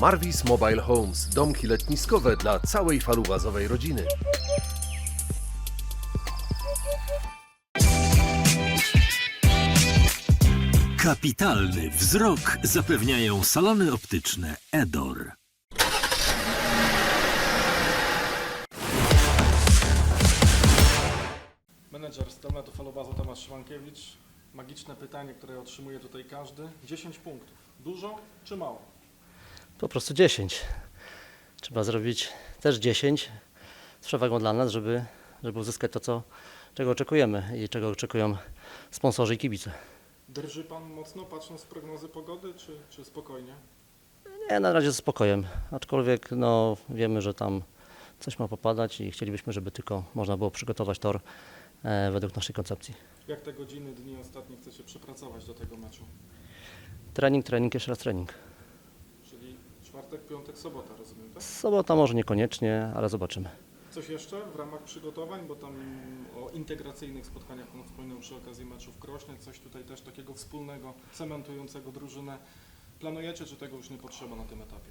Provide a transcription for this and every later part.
Marvis Mobile Homes, domki letniskowe dla całej falubazowej rodziny. Kapitalny wzrok zapewniają salony optyczne Edor. Menedżer z Telnetu Falobazu Tomasz Szymankiewicz. Magiczne pytanie, które otrzymuje tutaj każdy. 10 punktów. Dużo czy mało? Po prostu 10. Trzeba zrobić też 10 z przewagą dla nas, żeby, żeby uzyskać to, co, czego oczekujemy i czego oczekują sponsorzy i kibice. Drży Pan mocno patrząc z prognozy pogody, czy, czy spokojnie? Nie, na razie z spokojem, aczkolwiek no, wiemy, że tam coś ma popadać i chcielibyśmy, żeby tylko można było przygotować tor e, według naszej koncepcji. Jak te godziny, dni ostatnie chcecie przepracować do tego meczu? Trening, trening, jeszcze raz trening. Czwartek, piątek, sobota, rozumiem, tak? Sobota może niekoniecznie, ale zobaczymy. Coś jeszcze w ramach przygotowań, bo tam o integracyjnych spotkaniach Pan wspominał przy okazji meczu w Krośnie, coś tutaj też takiego wspólnego, cementującego drużynę. Planujecie, czy tego już nie potrzeba na tym etapie?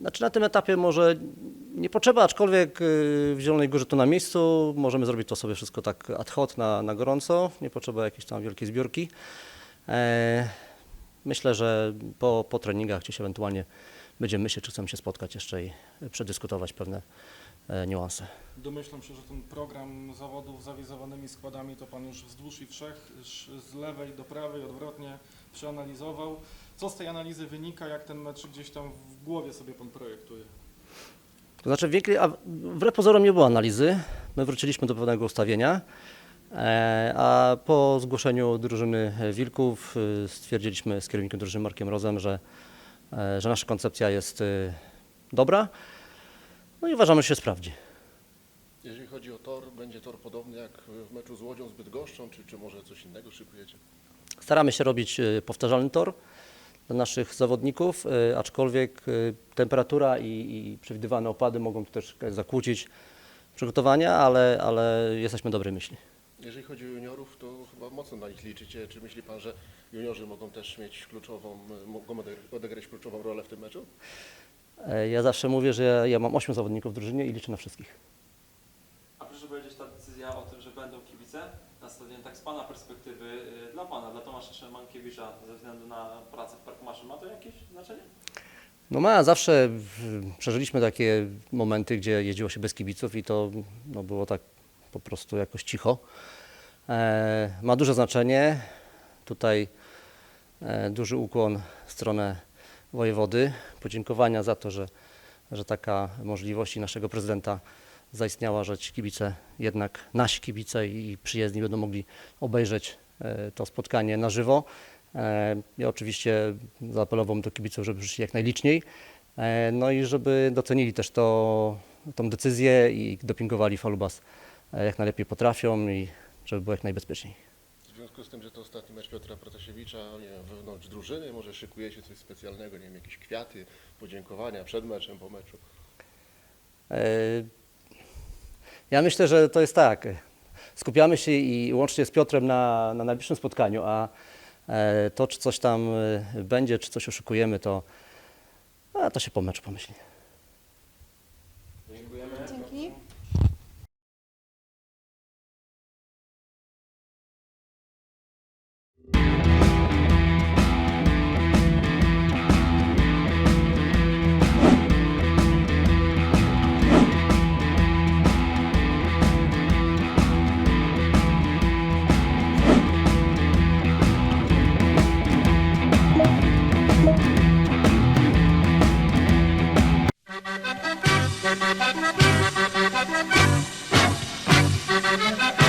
Znaczy na tym etapie może nie potrzeba, aczkolwiek y, w Zielonej Górze to na miejscu, możemy zrobić to sobie wszystko tak ad hoc, na, na gorąco, nie potrzeba jakiejś tam wielkiej zbiórki. E, myślę, że po, po treningach gdzieś ewentualnie będziemy myśleć, czy chcemy się spotkać jeszcze i przedyskutować pewne e, niuanse. Domyślam się, że ten program zawodów z zawizowanymi składami to Pan już wzdłuż i wszech, sz- z lewej do prawej, odwrotnie przeanalizował. Co z tej analizy wynika, jak ten mecz gdzieś tam w głowie sobie Pan projektuje? To znaczy, wielkiej, a wbrew pozorom nie było analizy. My wróciliśmy do pewnego ustawienia, e, a po zgłoszeniu drużyny Wilków y, stwierdziliśmy z kierownikiem drużyny Markiem Rozem, że, e, że nasza koncepcja jest y, dobra. No i uważamy, że się sprawdzi. Jeżeli chodzi o tor, będzie tor podobny jak w meczu z Łodzią, z Bydgoszczą, czy, czy może coś innego szykujecie? Staramy się robić y, powtarzalny tor dla naszych zawodników, y, aczkolwiek temperatura i, i przewidywane opady mogą też zakłócić przygotowania, ale, ale jesteśmy dobrej myśli. Jeżeli chodzi o juniorów, to mocno na nich liczycie. Czy myśli Pan, że juniorzy mogą też mieć kluczową, mogą ode- odegrać kluczową rolę w tym meczu? E, Ja zawsze mówię, że ja, mam 8 zawodników w drużynie i liczę na wszystkich. A proszę powiedzieć, ta decyzja o tym, że będą kibice na stadionie, tak z Pana perspektywy, y, dla Pana, dla Tomasza Szymankiewicza, ze względu na pracę w Parku Maszyn, ma to jakieś znaczenie? No ma, zawsze w- przeżyliśmy takie momenty, gdzie jeździło się bez kibiców i to no, było tak po prostu jakoś cicho. E, ma duże znaczenie. Tutaj e, duży ukłon w stronę wojewody. Podziękowania za to, że, że taka możliwość naszego prezydenta zaistniała, że ci kibice, jednak nasi kibice i przyjezdni będą mogli obejrzeć e, to spotkanie na żywo. Ja oczywiście zaapelowałbym do kibiców, żeby przyszli jak najliczniej, no i żeby docenili też to, tą decyzję i dopingowali Falubas jak najlepiej potrafią i żeby było jak najbezpieczniej. W związku z tym, że to ostatni mecz Piotra Protasiewicza, nie wiem, wewnątrz drużyny, może szykujecie coś specjalnego, nie wiem, jakieś kwiaty, podziękowania przed meczem, po meczu? E, Ja myślę, że to jest tak. Skupiamy się i łącznie z Piotrem na, na najbliższym spotkaniu, a e, to, czy coś tam e, będzie, czy coś oszukujemy, to, a to się po meczu pomyśli. Thank you.